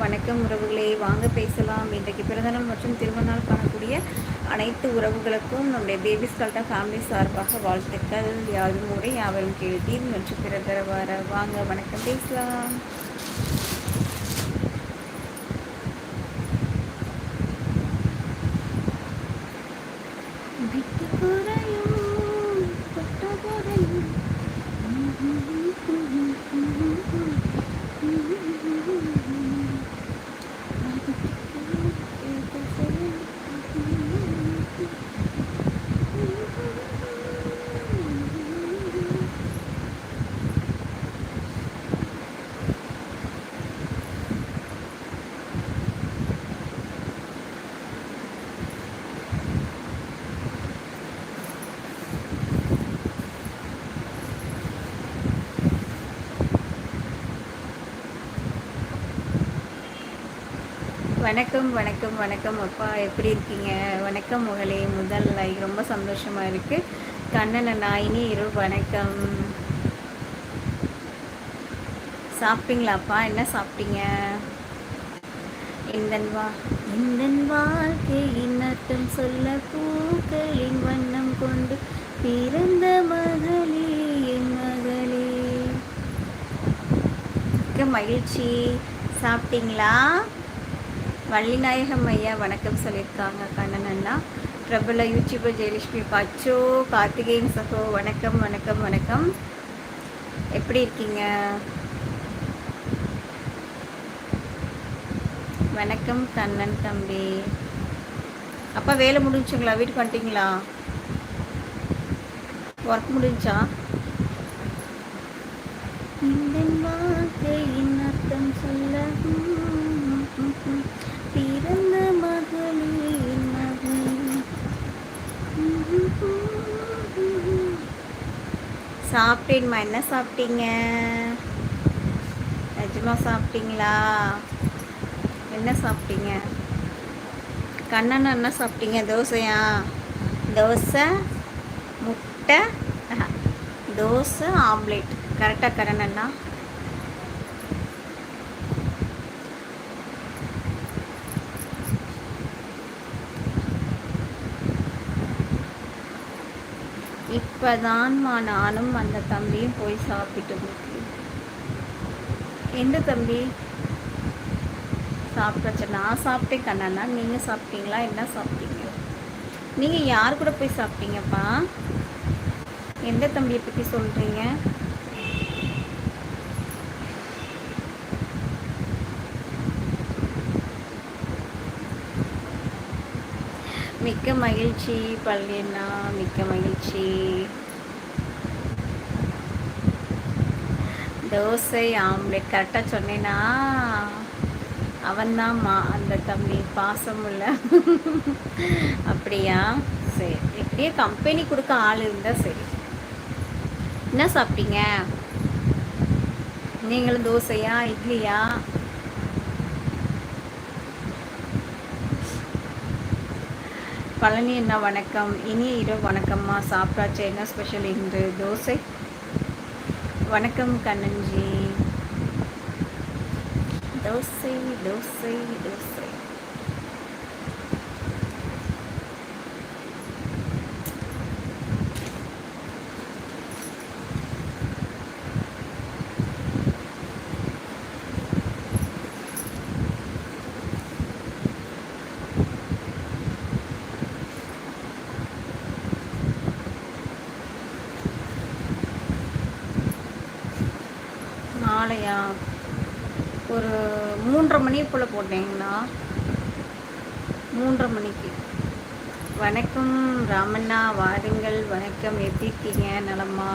வணக்கம் உறவுகளே. வாங்க பேசலாம் இன்றைக்கு பிறந்தநாள் மற்றும் திருமணநாள் காணக்கூடிய அனைத்து உறவுகளுக்கும் நம்முடைய பேபிஸ் கல்ட்டா ஃபேமிலி சார்பாக வாழ்த்துக்கள். யாரும் கூட யாவரும் கேள்வி மற்றும் பிறந்தர வர வாங்க வணக்கம் பேசலாம். வணக்கம் வணக்கம் வணக்கம். அப்பா எப்படி இருக்கீங்க? வணக்கம் முகலே முதல் லைக் ரொம்ப சந்தோஷமா இருக்கு. கண்ணன் நாயினி இரு வணக்கம். சாப்பிட்டீங்களாப்பா? என்ன சாப்பிட்டீங்க? இந்த வா இந்த வாழ்க்கையின் அர்த்தம் சொல்ல பூக்களின் வண்ணம் கொண்டு பிறந்த மகளே என் மகளே. மகிழ்ச்சி. சாப்பிட்டீங்களா? வள்ளிநாயகம் ஐயா வணக்கம் சொல்லியிருக்காங்க கண்ணன் அண்ணா. பிரபல யூடியூபர் ஜெயலட்சுமி பச்சோ கார்த்திகேயன் சகோ வணக்கம் வணக்கம் வணக்கம். எப்படி இருக்கீங்க? வணக்கம் கண்ணன் தம்பி. அப்பா வேலை முடிஞ்சுங்களா? வீட்டுக்கு வந்துட்டீங்களா? ஒர்க் முடிஞ்சா? இந்த வார்த்தை அர்த்தம் சொல்ல பிறந்த மகளே மகளே சாப்பிட்டேன்மா என்ன சாப்பிட்டீங்க? நிஜமா சாப்பிட்டீங்களா? என்ன சாப்பிட்டீங்க? கண்ணன் என்ன சாப்பிட்டீங்க? தோசையா? தோசை முட்டை தோசை ஆம்லேட். கரெக்டாக கண்ணண்ணா நானும் அந்த தம்பியும் போய் சாப்பிட்டு எந்த தம்பி? சாப்பிட்டாச்சு? நான் சாப்பிட்டேன் கண்ணண்ணா நீங்கள் சாப்பிட்டீங்களா? என்ன சாப்பிட்டீங்க? நீங்கள் யார் கூட போய் சாப்பிட்டீங்கப்பா? எந்த தம்பியை பற்றி சொல்கிறீங்க மிக்க மகிழ்ச்சி பள்ளியண்ணா மிக்க மகிழ்ச்சி. தோசை ஆம்லெட் கரெக்டாக சொன்னேனா? அவன்தான்மா அந்த தம்பி பாசம் உள்ள அப்படியா? சரி இப்படியே கம்பெனி கொடுக்க ஆள் இருந்தால் சரி. என்ன சாப்பிட்டீங்க? நீங்களும் தோசையா இட்லியா? பழனி என்ன வணக்கம். இனிய இரவு வணக்கம்மா. சாப்பிட்டாச்சு. என்ன ஸ்பெஷல் இன்று? தோசை? வணக்கம் கண்ணன்ஜி தோசை தோசை தோசை நாளையா ஒரு மூன்றரை மணி போல் போட்டேங்கண்ணா மூன்றரை மணிக்கு. வணக்கம் ராமண்ணா வாருங்கள். வணக்கம் எப்படி இருக்கீங்க? நலமா?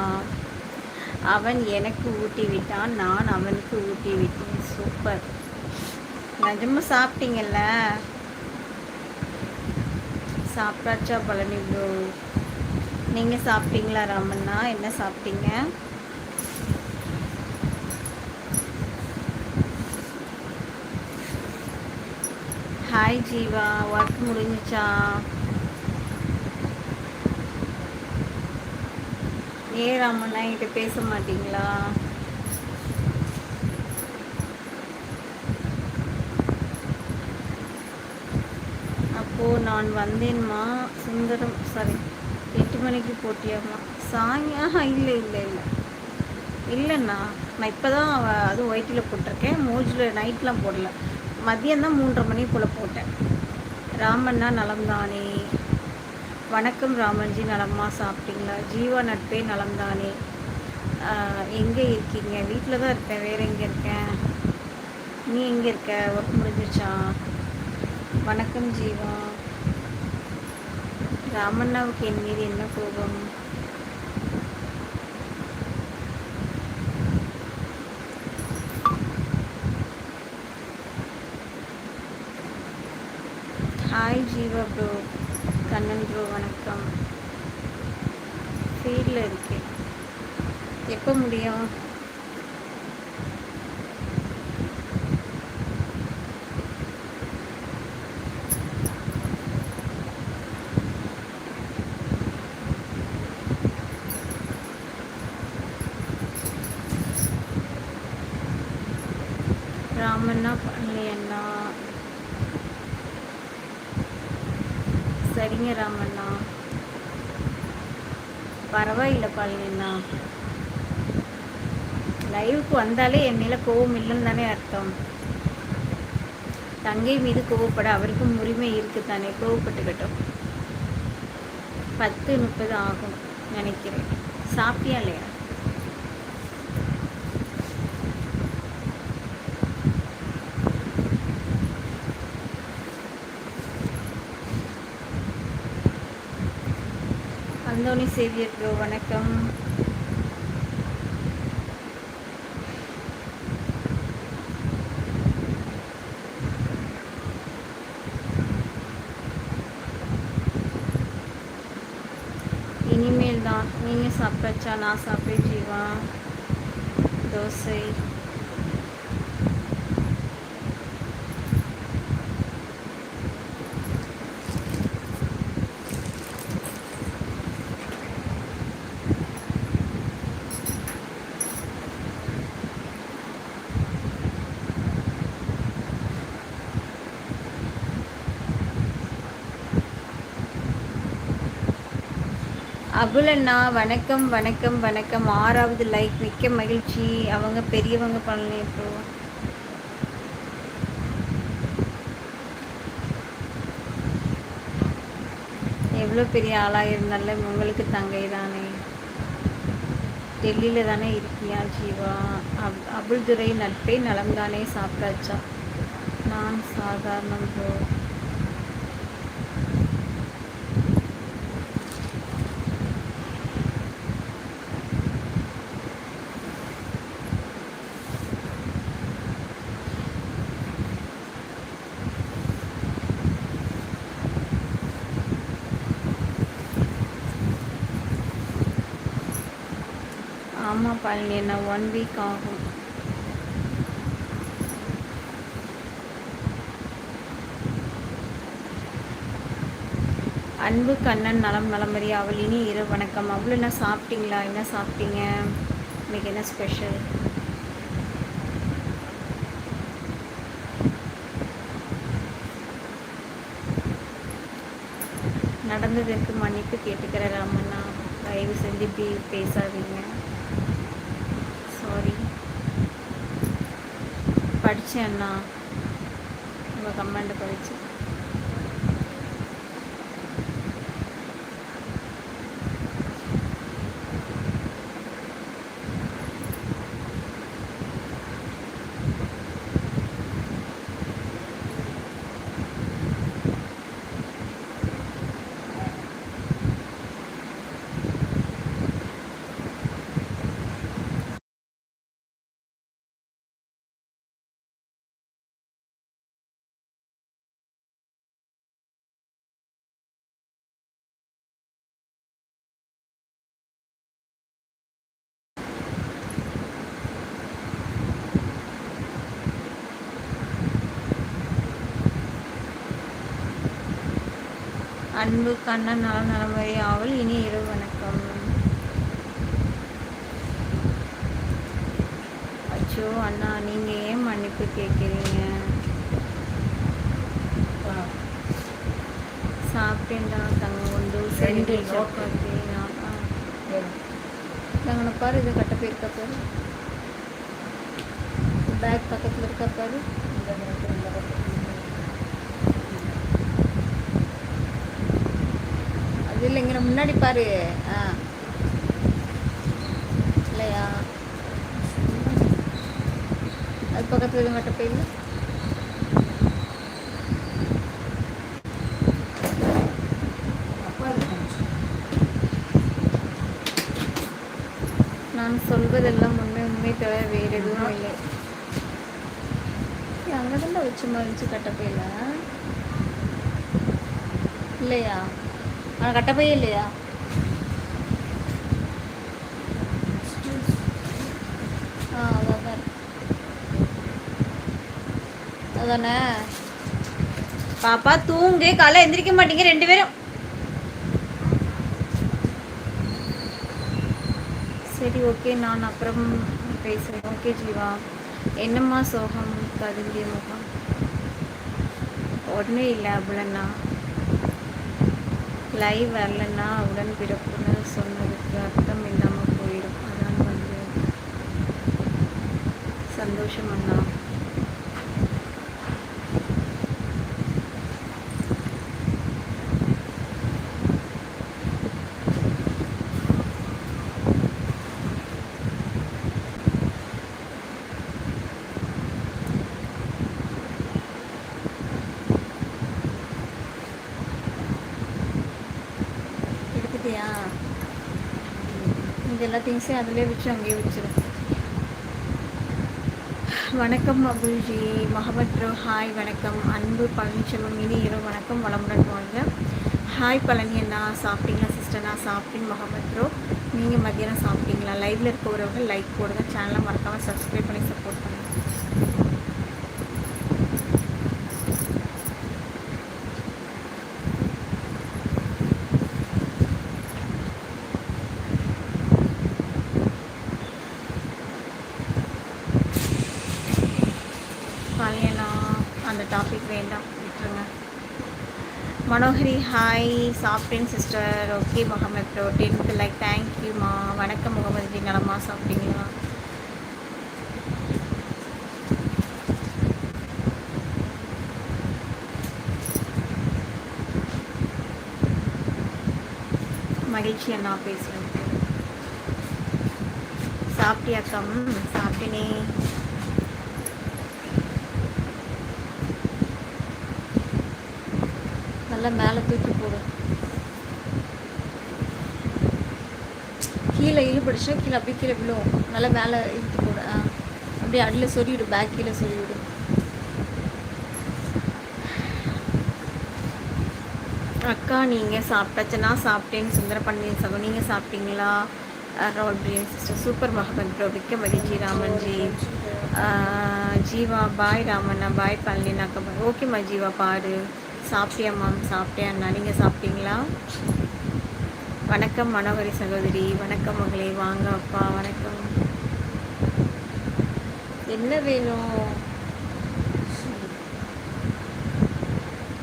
அவன் எனக்கு ஊட்டி விட்டான் நான் அவனுக்கு ஊட்டி விட்டேன். சூப்பர். நிஜமா சாப்பிட்டீங்கல்ல? சாப்பிட்டாச்சா பழனி ப்ரோ நீங்கள் சாப்பிட்டீங்களா ராமண்ணா? என்ன சாப்பிட்டீங்க? ஹாய் ஜீவா ஒர்க் முடிஞ்சிச்சா? ஏ ராமண்ணா என்கிட்ட பேச மாட்டீங்களா? அப்போது நான் வந்தேன்மா. சுந்தரம் சாரி எட்டு மணிக்கு போட்டியாம்மா. சாய் ஆஹா இல்லை இல்லை இல்லை. இல்லைண்ணா நான் இப்போ தான் அதுவும் ஒயிட்டில் போட்டிருக்கேன். மோஜில் நைட்லாம் போடல. மதியம் தான் மூன்றரை மணி போல் போட்டேன். ராமண்ணா நலம்தானே? வணக்கம் ராமன்ஜி நலம்மா சாப்பிட்டீங்களா? ஜீவா நட்பே நலம்தானே? எங்கே இருக்கீங்க? வீட்டில் தான் இருக்கேன். வேறு எங்கே இருக்கேன்? நீ எங்கே இருக்க? ஒர்க் முடிஞ்சிச்சா வணக்கம் ஜீவா. ராமண்ணாவுக்கு என் மீது என்ன கோபம் hi Jeeva bro Kannan bro வணக்கம். ஃபீல்டில் இருக்கேன். எப்போ முடியும்? ராமண்ணா சரிங்க ராமண்ணா. பரவாயில்ல பழனிண்ணா லைவுக்கு வந்தாலே என் மேலே கோவம் இல்லைன்னு தானே அர்த்தம். தங்கை மீது கோவப்பட அவருக்கும் உரிமை இருக்குது தானே கோவப்பட்டுக்கட்டும். பத்து முப்பது ஆகும் நினைக்கிறேன். சாப்பிட்டியா இல்லையா? அந்தோனி சேவியர் ப்ரோ வணக்கம். இனிமேல் தான் நீங்கள் சாப்பிட்டாச்சா? நான் சாப்பிட்டேன் ஜீவா. தோசை. அபுலண்ணா வணக்கம் வணக்கம் வணக்கம். ஆறாவது லைக் மிக்க மகிழ்ச்சி. அவங்க பெரியவங்க பண்ணல இப்போ எவ்வளோ பெரிய ஆளாக இருந்தாலும் உங்களுக்கு தங்கை தானே. டெல்லியில் தானே இருக்கியா ஜீவா? அப் அபுல் துரை நட்பே நலம்தானே சாப்பிட்டாச்சா? நான் சாதாரணம் ப்ரோ ஆமாம் என்ன ஒன் வீக் ஆகும். அன்பு கண்ணன் நலம் நலமறி அவள் இனி இரு வணக்கம். அவ்வளோ என்ன சாப்பிட்டீங்களா? என்ன சாப்பிட்டீங்க? இன்னைக்கு என்ன ஸ்பெஷல் நடந்ததற்கு மன்னிப்பு கேட்டுக்கிற ராமண்ணா தயவு செஞ்சு இப்படி பேசாதீங்க சாரி படித்தேன் அண்ணா உங்கள் கமெண்ட்டை படித்தேன் அன்பு கண்ணன் நல நலமுறை ஆவல். இனி இரவு வணக்கம். அச்சோ அண்ணா நீங்கள் ஏன் மன்னிப்பு கேட்குறீங்க? சாப்பிட்டேன்டா தங்க உண்டு ரெண்டு சப்பாத்தி தங்கன பாரு இது கட்ட போயிருக்கா பாரு. பேக் பக்கத்தில் இருக்கா பாரு. இல்லைங்கிற முன்னாடி பாரு. ஆ. இல்லையா? அது பக்கத்தில் எதுவும் கட்ட நான் சொல்வதெல்லாம் உண்மை உண்மை தவிர வேறு எதுவும் இல்லை. அங்கே தான் வச்சு மறிச்சு கட்டப்பையில இல்லையா? ஆனால் கட்டப்பையே இல்லையா ஆ அதான் அதானே பாப்பா தூங்கு காலை எந்திரிக்க மாட்டீங்க ரெண்டு பேரும் சரி ஓகே நான் அப்புறம் பேசுகிறேன் ஓகே ஜீவா என்னம்மா சோகம் கதுங்கிய முகம் ஒன்றும் இல்லை அப்படின்னா லைவ் வரலன்னா உடன் பிறப்புன்னு சொன்னதுக்கு அர்த்தம் இல்லாமல் போயிடும். அதான் வந்து சந்தோஷம் அண்ணா. இந்த எல்லா திங்ஸையும் அதிலே வச்சு அங்கேயே வச்சிரு வணக்கம் அபுல்ஜி முகமது ஹாய் வணக்கம். அன்பு பழனிச்செல்வம் இனி இரவு வணக்கம். வளமுடன் வாங்க ஹாய் பழனி அண்ணா. சாப்பிட்டீங்களா சிஸ்டர் நான் சாப்பிட்டேன் முகமது நீங்கள் மத்தியானம் சாப்பிட்டீங்களா? லைவில் இருக்கவர்கள் லைக் போடுங்க. சேனலை மறக்காமல் சப்ஸ்கிரைப் பண்ணி சப்போர்ட் பண்ணுங்கள் ஹாய் சாப்பிட்டேன் sister okay Mohammed bro tenth like தேங்க்யூம்மா வணக்கம் முகமது ஜி நலமா சாப்பிட்டீங்களா? மகிழ்ச்சி அண்ணா பேசுகிறேன் சாப்பிட்டியாக்கா ம் சாப்பிட்டேனே. நல்லா மேலே தூக்கி போடு. கீழே இழுபடிச்சா கீழே அப்படியே கீழே விழும் நல்லா மேலே இழுத்து போடு. ஆ அப்படியே அடியில் சொருவிடு பேக் கீழே சொருவிடு அக்கா நீங்கள் சாப்பிட்டாச்சு. நான் சாப்பிட்டேன்னு சுந்தர பண்ணி சகோ நீங்கள் சாப்பிட்டீங்களா? Roll biryani sister. சூப்பர் மகபன் பிரபிக்க மகிழ்ச்சி ராமன்ஜி ஜி. ஜீவா பாய் ராமண்ணா பாய் பழனினாக்கா பாய். ஓகேம்மா ஜீவா பாரு. சாப்பிட்டியா மேம் சாப்பிட்டியா அண்ணா. நீங்கள் சாப்பிட்டீங்களா? வணக்கம் மனோகரி சகோதரி. வணக்கம் மகளே. வாங்க அப்பா. வணக்கம். என்ன வேணும்?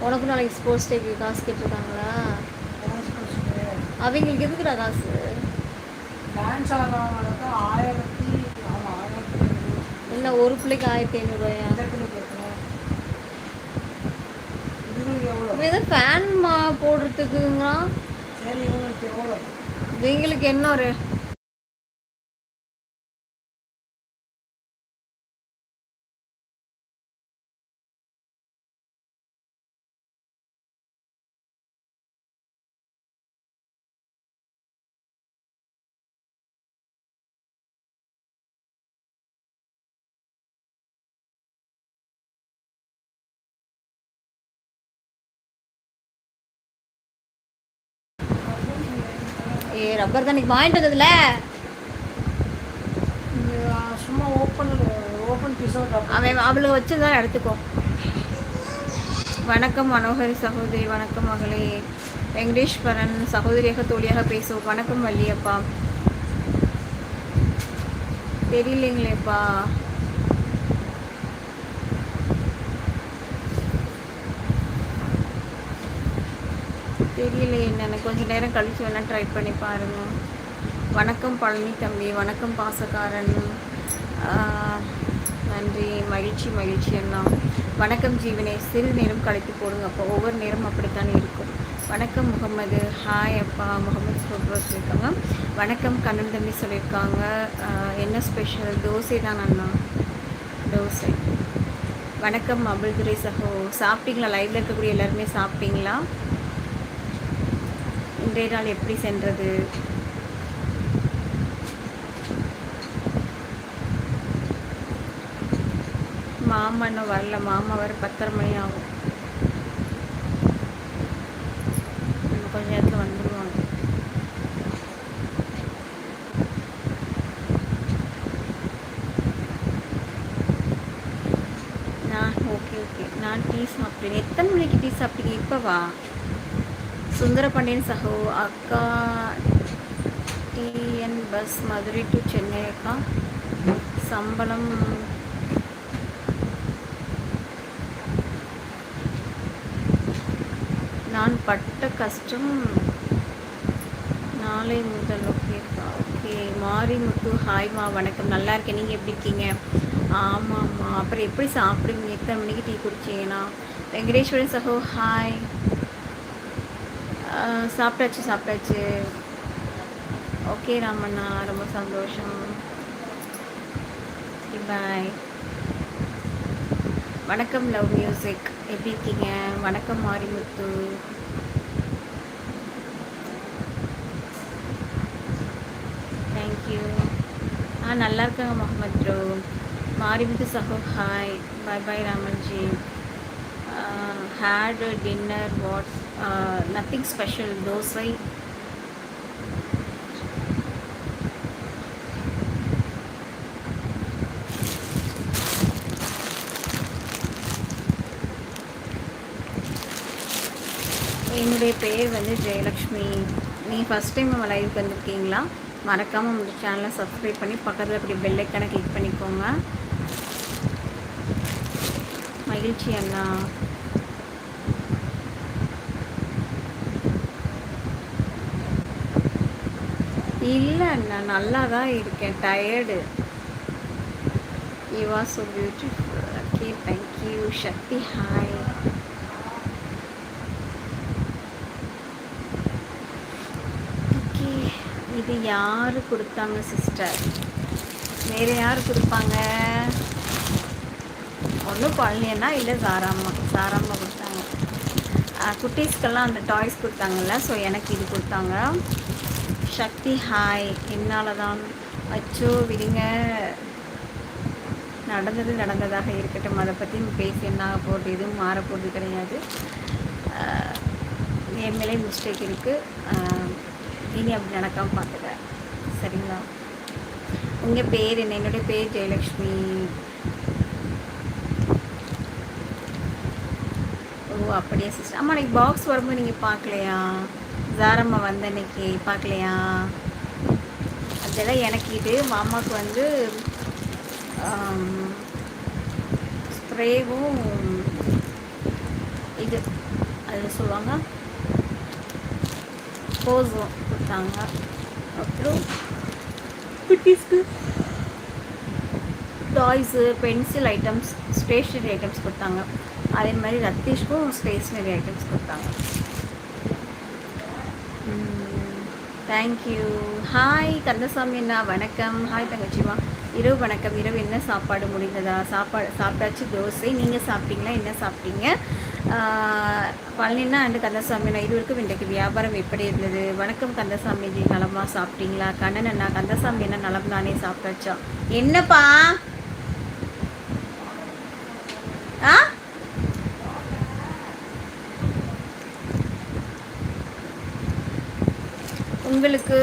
உனக்கு நாளைக்கு ஸ்போர்ட்ஸ் டேக்கு காசு கேட்டிருக்காங்களா? அவங்களுக்கு எதுக்குடா காசு? டான்ஸ் ஆடுறவங்களுக்கு ஆயிரத்தி. என்ன ஒரு பிள்ளைக்கு ஆயிரத்தி ஐநூறுரூவாயா இந்த பிள்ளைக்கு எத்தனை? ஏதோ ஃபேன் மா போடுறதுக்குங்களா இவங்களுக்கு என்ன ஒரு ஏ ரப்பர் தான் இன்னைக்கு வாங்கிட்டு வந்ததுல. சும்மா ஓப்பன் ஓப்பன் பீஸாக அவன் அவளுக்கு வச்சுதான் எடுத்துக்கோ. வணக்கம் மனோகரி சகோதரி வணக்கம் மகளே. வெங்கடேஸ்வரன் சகோதரியாக தோழியாக பேசுவோம் வணக்கம் வள்ளியப்பா. தெரியலைங்களேப்பா. தெரியல என்னென்னு கொஞ்சம் நேரம் கழிச்சு வேணால் ட்ரை பண்ணி பாருங்கள் வணக்கம் பழனி தம்பி வணக்கம் பாசக்காரன். நன்றி மகிழ்ச்சி மகிழ்ச்சி அண்ணா. வணக்கம் ஜீவனே சிறு நேரம் கழித்து போடுங்க அப்போ ஒவ்வொரு நேரம் அப்படித்தானே இருக்கும். வணக்கம் முகமது ஹாய் அப்பா முகமது சொல்கிறோம் சொல்லியிருக்காங்க. வணக்கம் கண்ணன் தம்பி சொல்லியிருக்காங்க. என்ன ஸ்பெஷல் தோசை தான் அண்ணா. தோசை. வணக்கம் அபுல்துரை சகோ. சாப்பிட்டீங்களா? லைவில் இருக்கக்கூடிய எல்லாருமே சாப்பிட்டீங்களா? இன்றைய நாள் எப்படி சென்றது? மாமா இன்னும் வரல. மாமா வர பத்தரை மணி ஆகும். கொஞ்ச நேரத்தில் வந்துடுவாங்க நான் ஓகே ஓகே. நான் டீ சாப்பிட்டேன் எத்தனை மணிக்கு டீ சாப்பிட்டீங்க இப்போ வா. சுந்தரபாண்டியன் சகோ அக்கா TN bus Madurai to Chennai அக்கா. சம்பளம் நான் பட்ட கஷ்டம் நாளை முதல். ஓகேக்கா ஓகே. மாரிமுத்து ஹாய்மா வணக்கம். நல்லா இருக்கேன். நீங்கள் எப்படி இருக்கீங்க? ஆமாம்மா. அப்புறம் எப்படி சாப்பிடுவீங்க? எத்தனை மணிக்கு டீ குடிச்சிங்கன்னா? வெங்கடேஸ்வரன் சகோ ஹாய் சாப்பிட்டாச்சு சாப்பிட்டாச்சு. ஓகே ராமண்ணா ரொம்ப சந்தோஷம். பாய் வணக்கம் லவ் மியூசிக் எப்படி இருக்கீங்க? வணக்கம் மாரிமுத்து. தேங்க்யூ ஆ நல்லா இருக்காங்க Mohammed bro Marimuthu சஹோ hi bye bye Ramanji. Had dinner what's nothing special dosa என்னுடைய பேர் வந்து ஜெயலக்ஷ்மி. நீ ஃபஸ்ட் டைம் நம்ம லைவ் வந்திருக்கீங்களா மறக்காமல் உங்கள் சேனலை சப்ஸ்கிரைப் பண்ணி பக்கத்தில் இப்படி பெல்லைக்கான கிளிக் பண்ணிக்கோங்க. மகிழ்ச்சி அண்ணா. இல்லை அண்ணா நல்லா தான் இருக்கேன் tired you are so beautiful okay thank you Sakthi hi okay இது யார் கொடுத்தாங்க சிஸ்டர் வேறு யார் கொடுப்பாங்க? ஒன்றும் பழனியன்னா இல்லை சாராம்மா சாராம்மா கொடுத்தாங்க. குட்டீஸ்க்கெல்லாம் அந்த டாய்ஸ் கொடுத்தாங்கல்ல ஸோ எனக்கு இது கொடுத்தாங்க. சக்தி ஹாய். என்னால் தான் அச்சோ விடுங்க. நடந்தது நடந்ததாக இருக்கட்டும். அதை பற்றி பேசி என்ன ஆக போகிறது எதுவும் மாற போகிறது கிடையாது. என் மேலே மிஸ்டேக் இருக்குது இனி அப்படி நடக்காமல் பார்த்துக்க. சரிங்களா? உங்கள் பேர் என்ன? என்னுடைய பேர் ஜெயலக்ஷ்மி. ஓ அப்படியா சிஸ்டர் ஆமாம் எனக்கு பாக்ஸ் வரும்போது நீங்கள் பார்க்கலையா? ஜாரம்மா வந்த இன்னைக்கு பார்க்கலையா? அதெல்லாம் எனக்கு இது. மாமாவுக்கு வந்து ஸ்ப்ரேவும் இது அது சொல்லுவாங்க. போஸும் கொடுத்தாங்க. அப்புறம் குட்டீஸ்க்கு toys pencil items stationery items கொடுத்தாங்க. அதே மாதிரி ரத்தீஷ்க்கும் ஸ்டேஷ்னரி ஐட்டம்ஸ் கொடுத்தாங்க. தேங்க்யூ ஹாய் கந்தசாமி அண்ணா வணக்கம். ஹாய் தங்கச்சிமா. இரவு வணக்கம். இரவு என்ன சாப்பாடு முடிந்ததா? சாப்பாடு சாப்பிட்டாச்சு தோசை. நீங்கள் சாப்பிட்டீங்களா? என்ன சாப்பிட்டீங்க? பழனினா அண்டு கந்தசாமி அண்ணா இருவருக்கும் இன்றைக்கு வியாபாரம் எப்படி இருந்தது? வணக்கம் கந்தசாமி நலமாக சாப்பிட்டீங்களா? கண்ணன் அண்ணா கந்தசாமி அண்ணா நலம் தானே சாப்பிட்டாச்சா? என்னப்பா ஆ உங்களுக்கு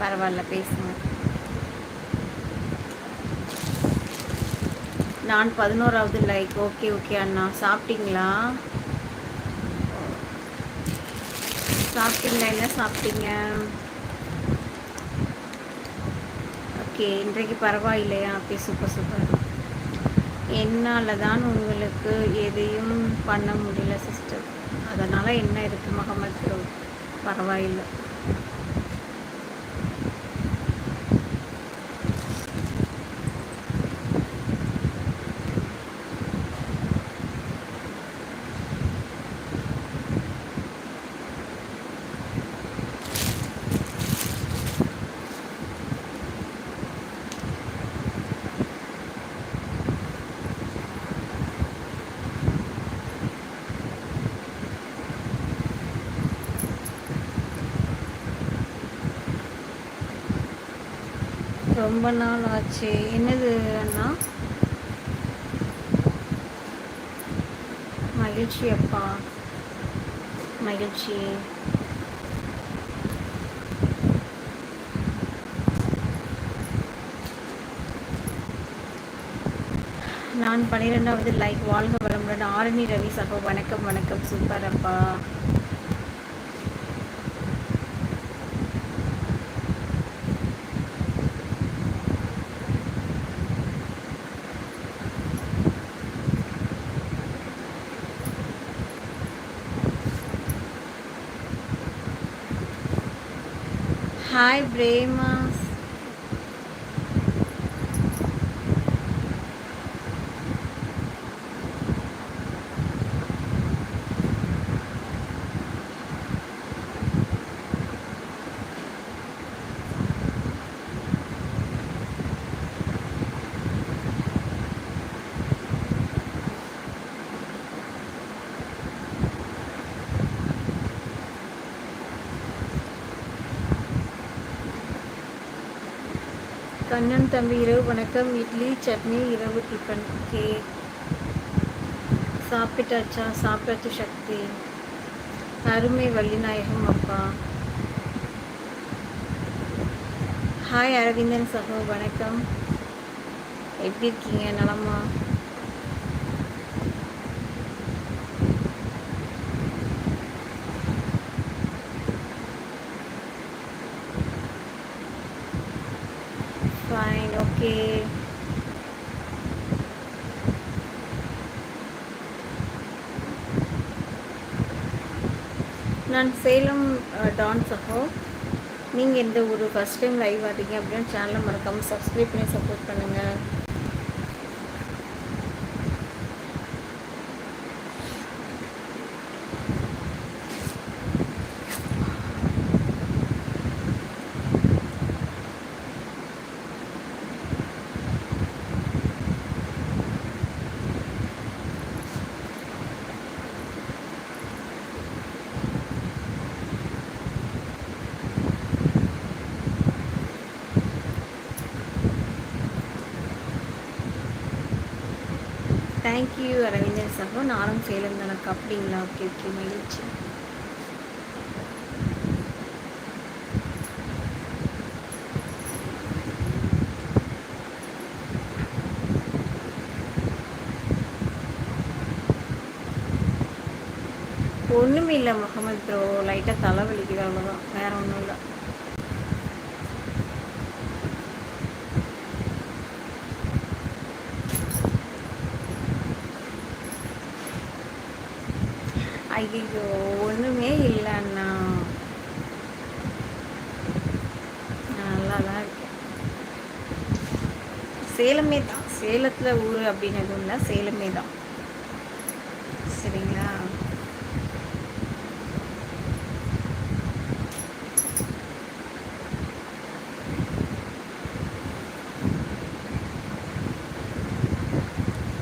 பரவாயில்ல பேசுங்க. நான் பதினோராவது லைக் ஓகே ஓகே அண்ணா. சாப்பிட்டீங்களா? சாப்பிட்டீங்களா? என்ன சாப்பிட்டீங்க? ஓகே இன்றைக்கு பரவாயில்லையா? ஓகே சூப்பர் சூப்பர் என்னால் தான் உங்களுக்கு எதையும் பண்ண முடியல சிஸ்டர் அதனால் என்ன இருக்குது முகமது? பரவாயில்லை. ரொம்ப நாள் ஆச்சு. என்னது அண்ணா? மகிழ்ச்சி அப்பா மகிழ்ச்சி. நான் பன்னிரெண்டாவது லைக். வாழ்க வளமுடன். ஆரணி ரவி சப்பா வணக்கம் வணக்கம். சூப்பர் அப்பா ஹாய் பிரேமாஸ் அண்ணன் தம்பி இரவு வணக்கம். இட்லி சட்னி இரவு டிஃபன் ஓகே சாப்பிட்டாச்சா? சாப்பிட்டாச்சு சக்தி. அருமை வள்ளிநாயகம் அப்பா. ஹாய் அரவிந்தன் சகோ வணக்கம். எப்படி இருக்கீங்க? நலமா ஃபைன் ஓகே நான் சேலம் டான்ஸ் டான் நீங்கள் எந்த ஒரு ஃபஸ்ட் டைம் லைவ் வரீங்க அப்படின்னு சேனலை மறக்காமல் சப்ஸ்கிரைப் பண்ணி சப்போர்ட் பண்ணுங்கள் தேங்க்யூ அரவிந்தன் சகோ நானும் சேலம் எனக்கு அப்படிங்களா? ஓகே ஓகே மகிழ்ச்சி. ஒன்றுமே இல்லை முகமது ப்ரோ லைட்டாக தலை வலிக்குது அவ்வளோதான் வேற ஒன்றும் இல்லை ஐயோ ஒன்றுமே இல்லை அண்ணா. நல்லா தான் இருக்கேன். சேலமே தான். சேலத்தில் ஊர் அப்படின்னு எதுவும் இல்லை சேலமே தான். சரிங்களா?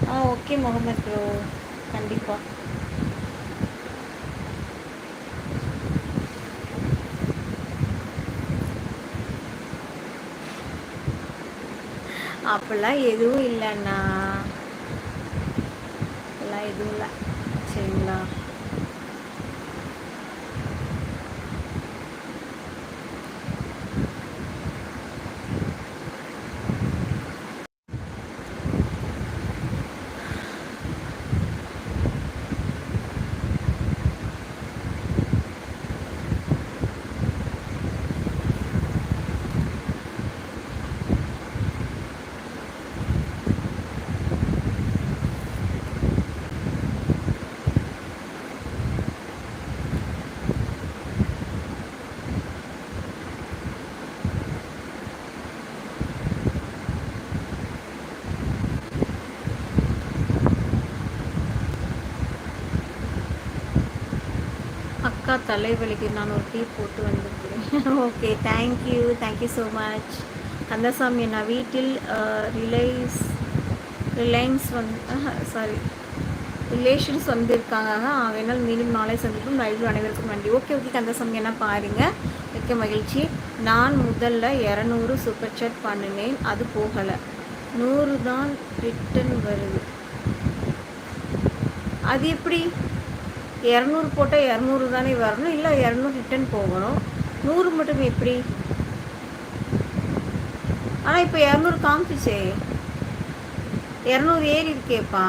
ஆ ஓகே முகமது ப்ரோ கண்டிப்பாக அப்படிலாம் எதுவும் இல்லைண்ணா. அப்படிலாம் எதுவும் இல்லை. சரிங்களா? தலைவலிக்கு நான் ஒரு டீ போட்டு வந்திருக்கிறேன் okay thank you thank you so much Kandasamy நான் வீட்டில் ரிலைஸ் ரிலையன்ஸ் வந்து சாரி ரிலேஷன்ஸ் வந்திருக்காங்க. ஆகையினால் மீண்டும் நாளை சந்திக்கும் லைவ் அனைவருக்கும் நன்றி. ஓகே ஓகே கந்தசாமி என்ன பாருங்கள் மிக்க மகிழ்ச்சி. நான் முதல்ல இரநூறு சூப்பர் சாட் பண்ணினேன். அது போகலை. நூறு தான் ரிட்டன் வருது. அது எப்படி? இரநூறு போட்டால் இரநூறு தானே வரணும். இல்லை இரநூறு ரிட்டன் போகணும். நூறு மட்டும் எப்படி? ஆனால் இப்போ இரநூறு காமிச்சிச்சே. இரநூறு ஏறி இருக்கேப்பா.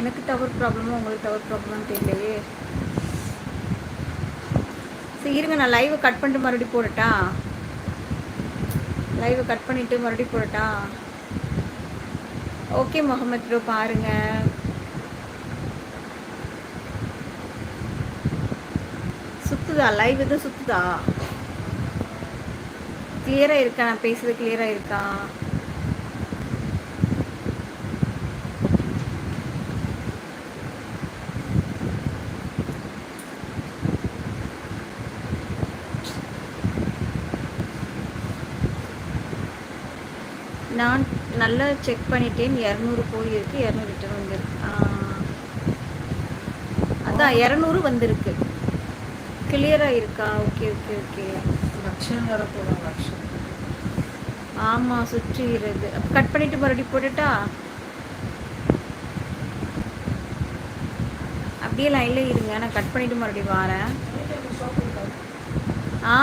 எனக்கு டவர் ப்ராப்ளமும் உங்களுக்கு டவர் ப்ராப்ளம் தெரியலையே. சரி இருங்க நான் லைவை கட் பண்ணிட்டு மறுபடியும் போடட்டா? லைவை கட் பண்ணிவிட்டு மறுபடியும் போடட்டா? ஓகே முகமது ப்ரோ பாருங்க. சுத்துதா? லைவ் எதுவும் சுத்துதா? கிளியரா இருக்கா? நான் பேசுறது கிளியரா இருக்கா நான் நல்லா செக் பண்ணிட்டேன். இரநூறு போயிருக்கு இரநூறு ரிட்டர்ன் வந்திருக்கு. அதான் இரநூறு வந்திருக்கு. கிளியராக இருக்கா ஓகே ஓகே ஓகே லட்சம் வேற போதும் லட்சம் ஆமாம் சுற்றுகிறது கட் பண்ணிட்டு மறுபடியும் போட்டுட்டா? அப்படியே லைனில் இருங்க. நான் கட் பண்ணிட்டு மறுபடியும் வரேன். ஆ?